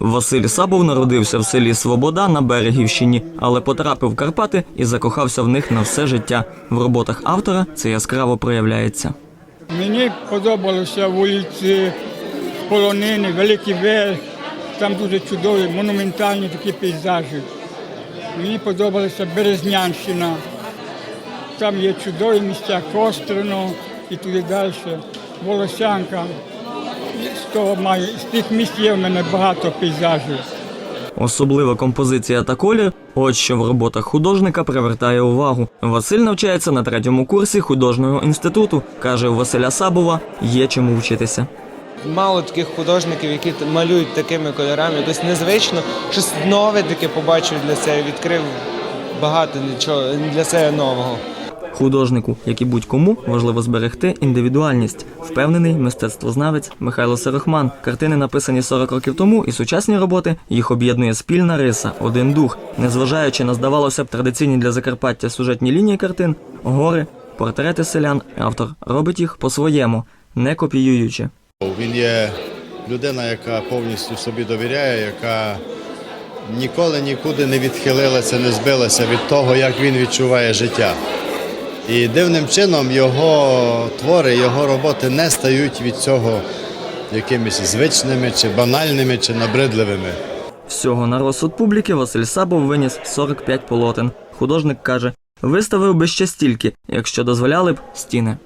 Василь Сабов народився в селі Свобода на Берегівщині, але потрапив в Карпати і закохався в них на все життя. В роботах автора це яскраво проявляється. Мені подобалося вулиці Полонини, Великий Верх. Там дуже чудові, монументальні такі пейзажі. Мені подобалася Березнянщина. Там є чудові місця Кострино і туди далі. Волосянка. З, того маю, з тих місць є в мене багато пейзажів. Особлива композиція та колір от що в роботах художника привертає увагу. Василь навчається на третьому курсі художнього інституту. каже у Василя Сабова, є чому вчитися. Мало таких художників, які малюють такими кольорами. Тобто незвично, щось нове таке побачив для себе, відкрив багато нічого для себе нового. Художнику, як і будь-кому, важливо зберегти індивідуальність. Впевнений мистецтвознавець Михайло Сирохман. Картини написані 40 років тому, і сучасні роботи їх об'єднує спільна риса, один дух. Незважаючи на здавалося б традиційні для Закарпаття сюжетні лінії картин, гори, портрети селян, автор робить їх по-своєму, не копіюючи. Він є людина, яка повністю собі довіряє, яка ніколи нікуди не відхилилася, не збилася від того, як він відчуває життя. І дивним чином його твори, його роботи не стають від цього якимись звичними, чи банальними, чи набридливими. Всього на розсуд публіки Василь Сабов виніс 45 полотен. Художник каже, виставив би ще стільки, якщо дозволяли б стіни.